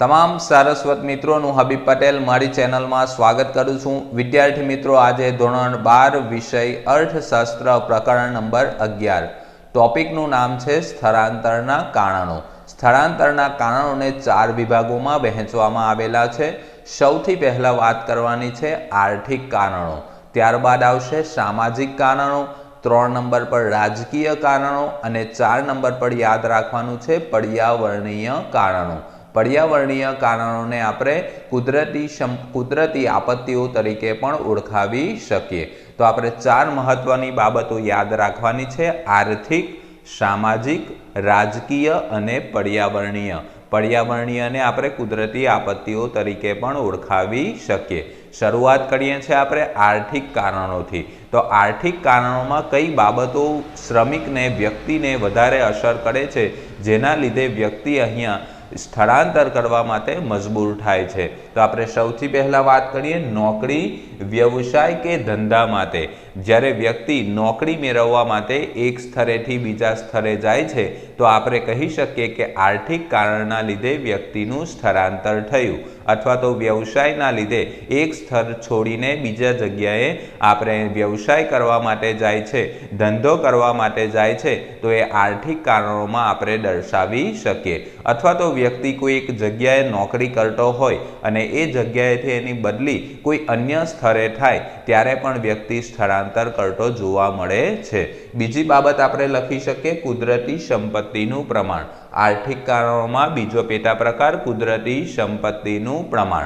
તમામ સારસ્વત મિત્રોનું હબીબ પટેલ મારી ચેનલમાં સ્વાગત કરું છું. વિદ્યાર્થી મિત્રો, આજે ધોરણ બાર વિષય અર્થશાસ્ત્ર પ્રકરણ નંબર અગિયાર. ટોપિકનું નામ છે સ્થળાંતરના કારણો. સ્થળાંતરના કારણોને ચાર વિભાગોમાં વહેંચવામાં આવેલા છે. સૌથી પહેલા વાત કરવાની છે આર્થિક કારણો. ત્યારબાદ આવશે સામાજિક કારણો, ત્રણ નંબર પર રાજકીય કારણો અને ચાર નંબર પર યાદ રાખવાનું છે પર્યાવરણીય કારણો. પર્યાવરણીય કારણોને આપણે કુદરતી કુદરતી આપત્તિઓ તરીકે પણ ઓળખાવી શકીએ. તો આપણે ચાર મહત્વની બાબતો યાદ રાખવાની છે. આર્થિક, સામાજિક, રાજકીય અને પર્યાવરણીય. પર્યાવરણીયને આપણે કુદરતી આપત્તિઓ તરીકે પણ ઓળખાવી શકીએ. શરૂઆત કરીએ છીએ આપણે આર્થિક કારણોથી. તો આર્થિક કારણોમાં કઈ બાબતો શ્રમિકને, વ્યક્તિને વધારે અસર કરે છે? જેના લીધે વ્યક્તિ અહીંયા સ્થળાંતર કરવા માટે મજબૂર થાય છે. તો આપણે સૌથી પહેલાં વાત કરીએ નોકરી, વ્યવસાય કે ધંધા માટે. જ્યારે વ્યક્તિ નોકરી મેળવવા માટે એક સ્થળેથી બીજા સ્થળે જાય છે, તો આપણે કહી શકીએ કે આર્થિક કારણના લીધે વ્યક્તિનું સ્થળાંતર થયું. અથવા તો વ્યવસાયના લીધે એક સ્થળ છોડીને બીજા જગ્યાએ આપણે વ્યવસાય કરવા માટે જાય છે, ધંધો કરવા માટે જાય છે, તો એ આર્થિક કારણોમાં આપણે દર્શાવી શકીએ. અથવા તો વ્યક્તિ કોઈ એક જગ્યાએ નોકરી કરતો હોય અને એ જગ્યાએથી એની બદલી કોઈ અન્ય સ્થળે થાય, ત્યારે પણ વ્યક્તિ સ્થળાંતર કરતો જોવા મળે છે. બીજી બાબત આપણે લખી શકીએ, કુદરતી સંપત્તિનું પ્રમાણ. આર્થિક કારણોમાં બીજો પેટા પ્રકાર, કુદરતી સંપત્તિનું પ્રમાણ.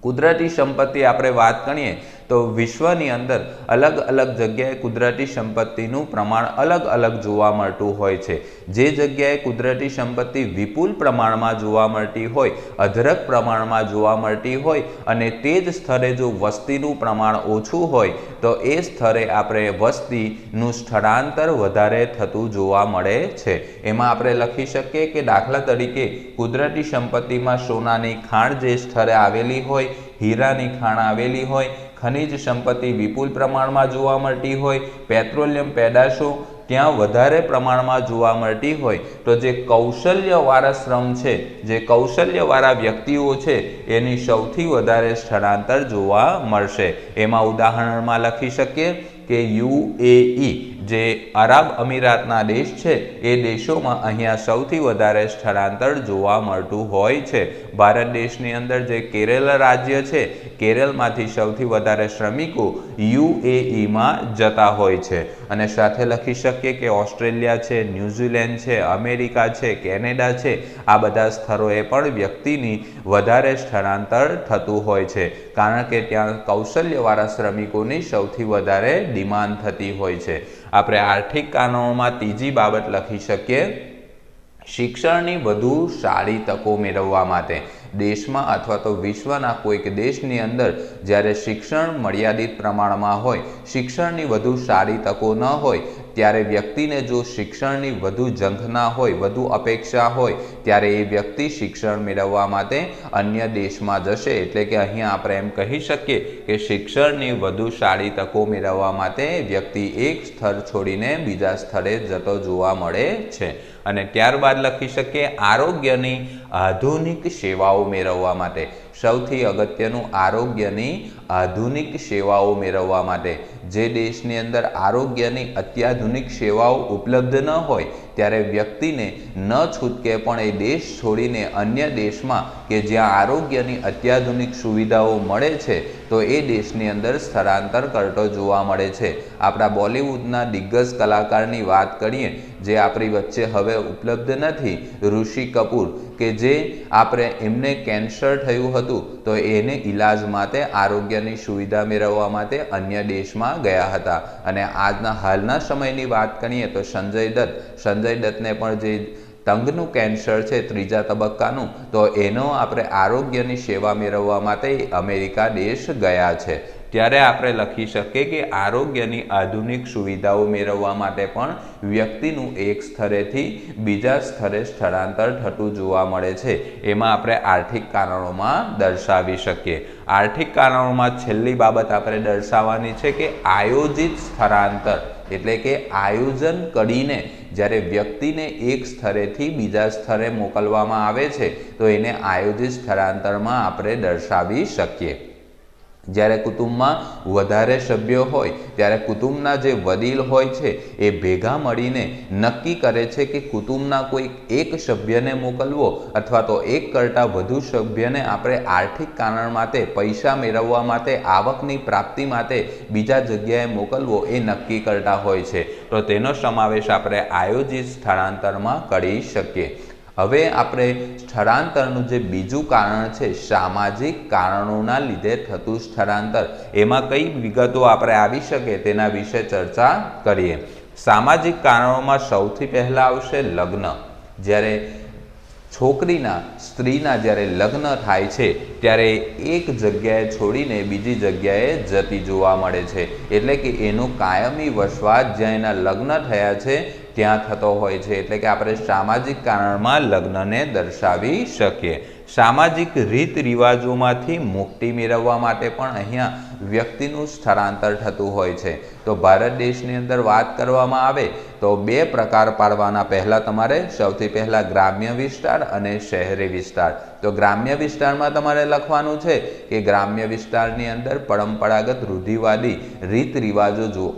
કુદરતી સંપત્તિ આપણે વાત કરીએ તો વિશ્વની અંદર અલગ અલગ જગ્યાએ કુદરતી સંપત્તિનું પ્રમાણ અલગ અલગ જોવા મળતું હોય છે. જે જગ્યાએ કુદરતી સંપત્તિ વિપુલ પ્રમાણમાં જોવા મળતી હોય, અધરક પ્રમાણમાં જોવા મળતી હોય અને તે જ સ્થળે જો વસ્તીનું પ્રમાણ ઓછું હોય, તો એ સ્થળે આપણે વસ્તીનું સ્થળાંતર વધારે થતું જોવા મળે છે. એમાં આપણે લખી શકીએ કે દાખલા તરીકે કુદરતી સંપત્તિમાં સોનાની ખાણ જે સ્થળે આવેલી હોય, હીરાની ખાણ આવેલી હોય ખનિજ સંપત્તિ વિપુલ પ્રમાણમાં જોવા મળતી હોય, પેટ્રોલિયમ પેદાશો ત્યાં વધારે પ્રમાણમાં જોવા મળતી હોય. તો જે કૌશલ્યવાળા શ્રમ છે, જે કૌશલ્યવાળા વ્યક્તિઓ છે, એની સૌથી વધારે સ્થળાંતર જોવા મળશે. એમાં ઉદાહરણમાં લખી શકીએ કે યુએઈ, જે અરબ અમીરાતના દેશ છે, એ દેશોમાં અહીંયા સૌથી વધારે સ્થળાંતર જોવા મળતું હોય છે. ભારત દેશની અંદર જે કેરળ રાજ્ય છે કેરળમાંથી સૌથી વધારે શ્રમિકો યુએઈમાં જતા હોય છે. અને સાથે લખી શકીએ કે ઓસ્ટ્રેલિયા છે, ન્યૂઝીલેન્ડ છે, અમેરિકા છે, કેનેડા છે, આ બધા સ્થળોએ પણ વ્યક્તિની વધારે સ્થળાંતર થતું હોય છે. કારણ કે ત્યાં કૌશલ્યવાળા શ્રમિકોની સૌથી વધારે ડિમાન્ડ થતી હોય છે. આપણે આર્થિક કારણોમાં ત્રીજી બાબત લખી શકીએ. શિક્ષણની વધુ સારી તકો મેળવવા માટે દેશમાં અથવા તો વિશ્વના કોઈક દેશની અંદર જ્યારે શિક્ષણ મર્યાદિત પ્રમાણમાં હોય, શિક્ષણની વધુ સારી તકો ન હોય ત્યારે વ્યક્તિને જો શિક્ષણની વધુ ઝંખના હોય, વધુ અપેક્ષા હોય, ત્યારે એ વ્યક્તિ શિક્ષણ મેળવવા માટે અન્ય દેશમાં જશે. એટલે કે અહીંયા આપણે એમ કહી શકીએ કે શિક્ષણની વધુ સારી તકો મેળવવા માટે વ્યક્તિ એક સ્થળ છોડીને બીજા સ્થળે જતો જોવા મળે છે. અને ત્યારબાદ લખી શકીએ આરોગ્યની આધુનિક સેવાઓ મેળવવા માટે. સૌથી અગત્યનું આરોગ્યની આધુનિક સેવાઓ મેળવવા માટે. જે દેશની અંદર આરોગ્યની અત્યાધુનિક સેવાઓ ઉપલબ્ધ ન હોય, ત્યારે વ્યક્તિને ન છૂટકે પણ એ દેશ છોડીને અન્ય દેશમાં કે જ્યાં આરોગ્યની અત્યાધુનિક સુવિધાઓ મળે છે, તો એ દેશની અંદર સ્થળાંતર કરતો જોવા મળે છે. આપણા બોલિવૂડના દિગ્ગજ કલાકારની વાત કરીએ, જે આપણી વચ્ચે હવે ઉપલબ્ધ નથી, ઋષિ કપૂર. કે જે આપણે એમને કેન્સર થયું હતું, તો એને ઈલાજ માટે, આરોગ્યની સુવિધા મેળવવા માટે અન્ય દેશમાં ગયા હતા. અને આજના હાલના સમયની વાત કરીએ તો સંજય દત્ત, સંજય દત્તને પણ જે તંગનું કેન્સર છે ત્રીજા તબક્કાનું, તો એનો આપણે આરોગ્યની સેવા મેળવવા માટે અમેરિકા દેશ ગયા છે. ત્યારે આપણે લખી શકીએ કે આરોગ્યની આધુનિક સુવિધાઓ મેળવવા માટે પણ વ્યક્તિનું એક સ્થળેથી બીજા સ્થળે સ્થળાંતર થતું જોવા મળે છે. એમાં આપણે આર્થિક કારણોમાં દર્શાવી શકીએ. આર્થિક કારણોમાં છેલ્લી બાબત આપણે દર્શાવવાની છે કે આયોજિત સ્થળાંતર એટલે કે આયોજન કરીને જ્યારે વ્યક્તિને એક સ્થળેથી બીજા સ્થળે મોકલવામાં આવે છે, તો એને આયોજિત સ્થળાંતરમાં આપણે દર્શાવી શકીએ. જ્યારે કુટુંબમાં વધારે સભ્યો હોય, ત્યારે કુટુંબના જે વડીલ હોય છે, એ ભેગા મળીને નક્કી કરે છે કે કુટુંબના કોઈ એક સભ્યને મોકલવો અથવા તો એક કરતાં વધુ સભ્યને આપણે આર્થિક કારણ માટે, પૈસા મેળવવા માટે, આવકની પ્રાપ્તિ માટે બીજા જગ્યાએ મોકલવો એ નક્કી કરતા હોય છે. તો તેનો સમાવેશ આપણે આયોજિત સ્થળાંતરમાં કરી શકીએ. હવે આપણે સ્થળાંતરનું જે બીજું કારણ છે, સામાજિક કારણોના લીધે થતું સ્થળાંતર, એમાં કઈ વિગતો આપણે આવી શકે તેના વિશે ચર્ચા કરીએ. સામાજિક કારણોમાં સૌથી પહેલાં આવશે લગ્ન. જ્યારે છોકરીના, સ્ત્રીના જ્યારે લગ્ન થાય છે, ત્યારે એક જગ્યાએ છોડીને બીજી જગ્યાએ જતી જોવા મળે છે. એટલે કે એનો કાયમી વસવાટ જ્યાં એના લગ્ન થયા છે ત્યાં થતો હોય છે. એટલે કે આપણે સામાજિક કારણમાં લગ્નને દર્શાવી શકીએ. સામાજિક રીત રિવાજોમાંથી મુક્તિ મેળવવા માટે પણ અહીંયા વ્યક્તિનું સ્થળાંતર થતું હોય છે. તો ભારત દેશની અંદર વાત કરવામાં આવે તો બે પ્રકાર પાડવાના. પહેલાં તમારે સૌથી પહેલાં ગ્રામ્ય વિસ્તાર અને શહેરી વિસ્તાર. તો ગ્રામ્ય વિસ્તારમાં તમારે લખવાનું છે કે ગ્રામ્ય વિસ્તારની અંદર પરંપરાગત રૂઢિવાદી રીત રિવાજો જો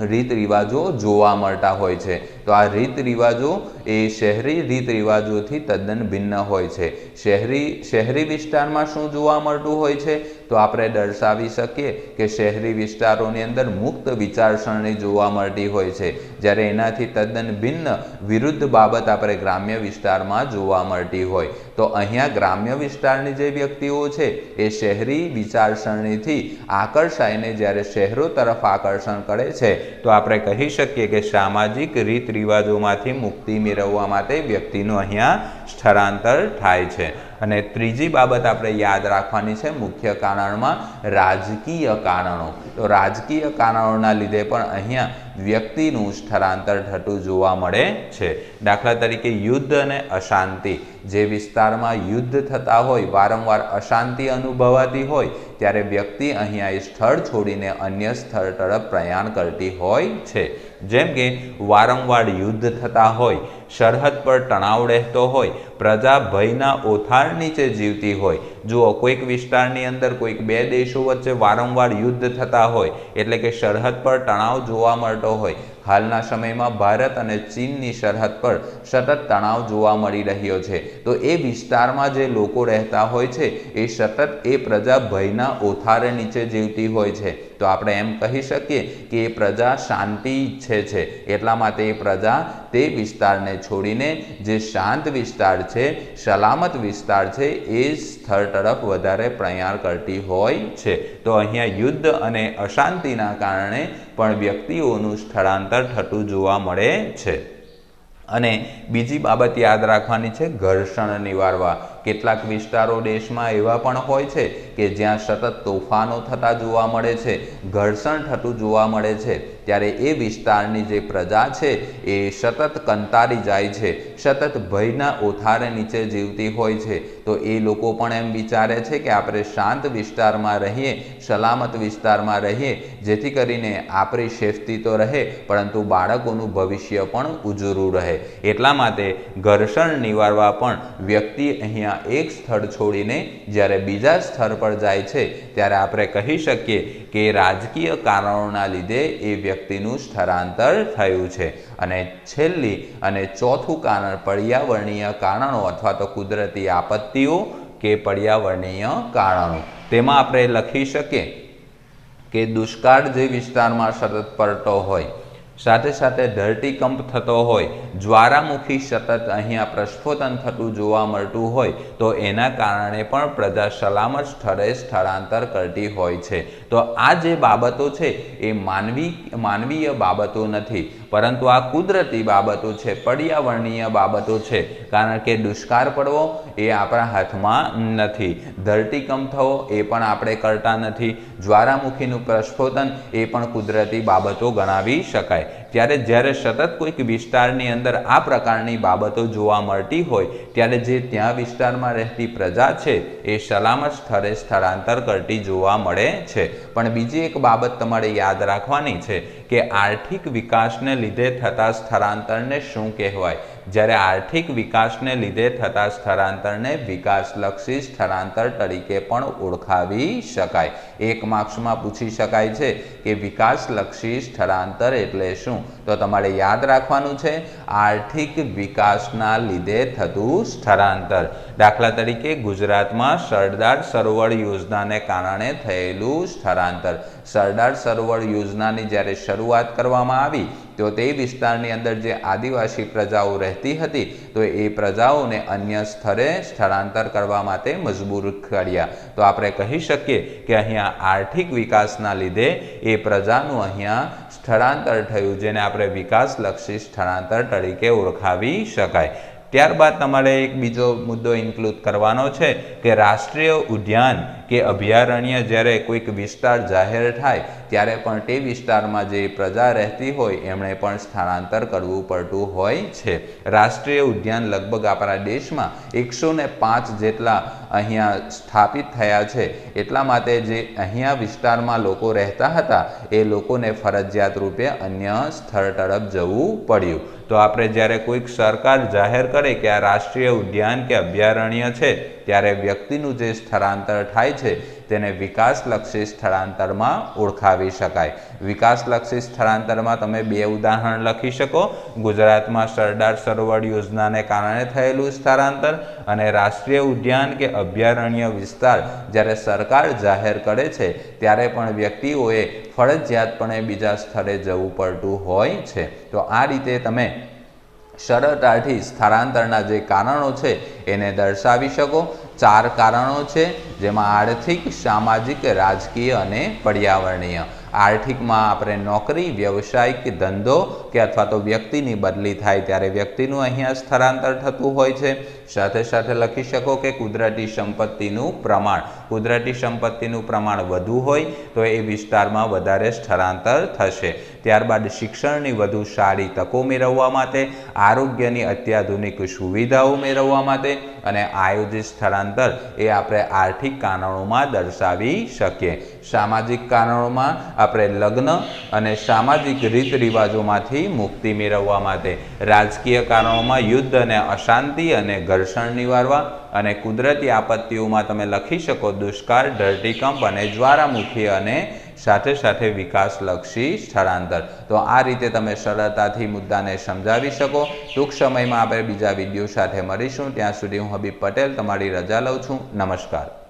રીત રિવાજો જોવા મળતા હોય છે. તો આ રીત રિવાજો એ શહેરી રીત રિવાજોથી તદ્દન ભિન્ન હોય છે. શહેરી શહેરી વિસ્તારમાં શું જોવા મળતું હોય છે? તો આપણે દર્શાવી શકીએ કે શહેરી વિસ્તારોની અંદર મુક્ત વિચારસરણી જોવા મળતી હોય છે. જ્યારે એનાથી તદ્દન ભિન્ન વિરુદ્ધ બાબત આપણે ગ્રામ્ય વિસ્તારમાં જોવા મળતી હોય. તો અહીંયા ગ્રામ્ય વિસ્તારની જે વ્યક્તિઓ છે, એ શહેરી વિચારસરણીથી આકર્ષાઈને જ્યારે શહેરો તરફ આકર્ષણ કરે છે, તો આપણે કહી શકીએ કે સામાજિક રીત રિવાજોમાંથી મુક્તિ મેળવવા માટે વ્યક્તિનું અહીંયા સ્થળાંતર થાય છે. અને ત્રીજી બાબત આપણે યાદ રાખવાની છે મુખ્ય કારણમાં રાજકીય કારણો. તો રાજકીય કારણોના લીધે પણ અહીંયા વ્યક્તિનું સ્થળાંતર થતું જોવા મળે છે. દાખલા તરીકે યુદ્ધ અને અશાંતિ. જે વિસ્તારમાં યુદ્ધ થતા હોય, વારંવાર અશાંતિ અનુભવાતી હોય, ત્યારે વ્યક્તિ અહીંયા એ સ્થળ છોડીને અન્ય સ્થળ તરફ પ્રયાણ કરતી હોય છે. જેમ કે વારંવાર યુદ્ધ થતા હોય સરહદ પર તણાવ રહેતો હોય, પ્રજા ભયના ઓથાર નીચે જીવતી હોય. જુઓ, કોઈક વિસ્તારની અંદર કોઈક બે દેશો વચ્ચે વારંવાર યુદ્ધ થતા હોય, એટલે કે સરહદ પર તણાવ જોવા મળતો હોય. હાલના સમયમાં ભારત અને ચીનની સરહદ પર સતત તણાવ જોવા મળી રહ્યો છે. તો એ વિસ્તારમાં જે લોકો રહેતા હોય છે, એ સતત એ પ્રજા ભયના ઓથારે નીચે જીવતી હોય છે. તો આપણે એમ કહી શકીએ કે એ પ્રજા શાંતિ ઈચ્છે છે. એટલા માટે એ પ્રજા તે વિસ્તારને છોડીને જે શાંત વિસ્તાર છે, સલામત વિસ્તાર છે, એ સ્થળ તરફ વધારે પ્રયાણ કરતી હોય છે. તો અહીંયા યુદ્ધ અને અશાંતિના કારણે પણ વ્યક્તિઓનું સ્થળાંતર થતું જોવા મળે છે. અને બીજી બાબત યાદ રાખવાની છે, ઘર્ષણ નિવારવા. કેટલાક વિસ્તારો દેશમાં એવા પણ હોય છે કે જ્યાં સતત તોફાનો થતા જોવા મળે છે, ઘર્ષણ થતું જોવા મળે છે. ત્યારે એ વિસ્તારની જે પ્રજા છે, એ સતત કંતારી જાય છે, સતત ભયના ઓથારે નીચે જીવતી હોય છે. તો એ લોકો પણ એમ વિચારે છે કે આપણે શાંત વિસ્તારમાં રહીએ, સલામત વિસ્તારમાં રહીએ, જેથી કરીને આપણી સેફટી તો રહે, પરંતુ બાળકોનું ભવિષ્ય પણ ઉજળું રહે. એટલા માટે ઘર્ષણ નિવારવા પણ વ્યક્તિ અહીંયા એક સ્થળ છોડીને જ્યારે બીજા સ્થળ પર જાય છે, ત્યારે આપણે કહી શકીએ કે રાજકીય કારણોના લીધે એ વ્યક્તિનું સ્થળાંતર થયું છે. અને છેલ્લી અને ચોથું કારણ પર્યાવરણીય કારણો અથવા તો કુદરતી આપત્તિઓ કે પર્યાવરણીય કારણો. તેમાં આપણે લખી શકીએ કે દુષ્કાળ જે વિસ્તારમાં સતત પડતો હોય સાથે સાથે ધરતીકંપ થતો હોય જ્વારામુખી સતત અહીંયા પ્રસ્ફોટન થતું જોવા મળતું હોય, તો એના કારણે પણ પ્રજા સલામત સ્થળે સ્થળાંતર કરતી હોય છે. તો આ જે બાબતો છે, એ માનવી, માનવીય બાબતો નથી. પરંતુ આ કુદરતી બાબતો છે, પર્યાવરણીય બાબતો છે. કારણ કે દુષ્કાળ પડવો એ આપણા હાથમાં નથી. ધરતીકંપ થવો એ પણ આપણે કરતા નથી. જ્વારામુખીનું પ્રસ્ફોટન એ પણ કુદરતી બાબતો ગણાવી શકાય. ત્યારે જ્યારે સતત કોઈક વિસ્તારની અંદર આ પ્રકારની બાબતો જોવા મળતી હોય, ત્યારે જે ત્યાં વિસ્તારમાં રહેતી પ્રજા છે, એ સલામત સ્થળે સ્થળાંતર કરતી જોવા મળે છે. પણ બીજી એક બાબત તમારે યાદ રાખવાની છે કે આર્થિક વિકાસને લીધે થતા સ્થળાંતરને શું કહેવાય? જ્યારે આર્થિક વિકાસને લીધે થતા સ્થળાંતરને વિકાસલક્ષી સ્થળાંતર તરીકે પણ ઓળખાવી શકાય. એક માર્ક્સમાં પૂછી શકાય છે કે વિકાસલક્ષી સ્થળાંતર એટલે શું? તો તમારે યાદ રાખવાનું છે, આર્થિક વિકાસના લીધે થતું સ્થળાંતર. દાખલા તરીકે ગુજરાતમાં સરદાર સરોવર યોજનાને કારણે થયેલું સ્થળાંતર. સરદાર સરોવર યોજનાની જ્યારે શરૂઆત કરવામાં આવી તો તે વિસ્તારની અંદર જે આદિવાસી પ્રજાઓ રહેતી હતી, તો એ પ્રજાઓને અન્ય સ્થળે સ્થળાંતર કરવા માટે મજબૂર કર્યા. તો આપણે કહી શકીએ કે અહીંયા આર્થિક વિકાસના લીધે એ પ્રજાનું અહીંયા સ્થળાંતર થયું, જેને આપણે વિકાસલક્ષી સ્થળાંતર તરીકે ઓળખાવી શકાય. ત્યારબાદ તમારે એક બીજો મુદ્દો ઇન્ક્લુડ કરવાનો છે કે રાષ્ટ્રીય ઉદ્યાન કે અભયારણ્ય જ્યારે કોઈક વિસ્તાર જાહેર થાય, ત્યારે પણ તે વિસ્તારમાં જે પ્રજા રહેતી હોય, એમણે પણ સ્થળાંતર કરવું પડતું હોય છે. રાષ્ટ્રીય ઉદ્યાન લગભગ આપણા દેશમાં એકસો પાંચ જેટલા અહીંયા સ્થાપિત થયા છે. એટલા માટે જે અહીંયા વિસ્તારમાં લોકો રહેતા હતા, એ લોકોને ફરજિયાત રૂપે અન્ય સ્થળ તરફ જવું પડ્યું. તો આપણે જ્યારે કોઈક સરકાર જાહેર કરે કે આ રાષ્ટ્રીય ઉદ્યાન કે અભયારણ્ય છે, ત્યારે વ્યક્તિનું જે સ્થળાંતર થાય છે તેને વિકાસલક્ષી સ્થળાંતરમાં ઓળખાવી શકાય. વિકાસલક્ષી સ્થળાંતરમાં તમે બે ઉદાહરણ લખી શકો. ગુજરાતમાં સરદાર સરોવર યોજનાને કારણે થયેલું સ્થળાંતર અને રાષ્ટ્રીય ઉદ્યાન કે અભયારણ્ય વિસ્તાર જ્યારે સરકાર જાહેર કરે છે, ત્યારે પણ વ્યક્તિઓએ ફરજિયાતપણે બીજા સ્થળે જવું પડતું હોય છે. તો આ રીતે તમે સરળતાથી સ્થળાંતરના જે કારણો છે, એને દર્શાવી શકો. ચાર કારણો છે જેમાં આર્થિક સામાજિક રાજકીય અને પર્યાવરણીય. આર્થિકમાં આપણે નોકરી વ્યવસાય કે ધંધો કે અથવા તો વ્યક્તિની બદલી થાય ત્યારે વ્યક્તિનું અહીંયા સ્થળાંતર થતું હોય છે. સાથે સાથે લખી શકો કે કુદરતી સંપત્તિનું પ્રમાણ. કુદરતી સંપત્તિનું પ્રમાણ વધુ હોય તો એ વિસ્તારમાં વધારે સ્થળાંતર થશે. ત્યારબાદ શિક્ષણની વધુ સારી તકો મેળવવા માટે, આરોગ્યની અત્યાધુનિક સુવિધાઓ મેળવવા માટે અને આયોજિત સ્થળાંતર એ આપણે આર્થિક કારણોમાં દર્શાવી શકીએ. સામાજિક કારણોમાં આપણે લગ્ન અને સામાજિક રીત રિવાજોમાંથી મુક્તિ મેળવવા માટે, રાજકીય કારણોમાં યુદ્ધ અને અશાંતિ અને ઘર્ષણ નિવારવા અને કુદરતી આપત્તિઓમાં તમે લખી શકો દુષ્કાળ, ધરતીકંપ અને જ્વાળામુખી અને સાથે સાથે વિકાસલક્ષી સ્થળાંતર. તો આ રીતે તમે સરળતાથી મુદ્દાને સમજાવી શકો. ટૂંક સમયમાં આપણે બીજા વીડિયો સાથે મળીશું. ત્યાં સુધી હું હબીબ પટેલ, તમારી રજા લઉં છું. નમસ્કાર.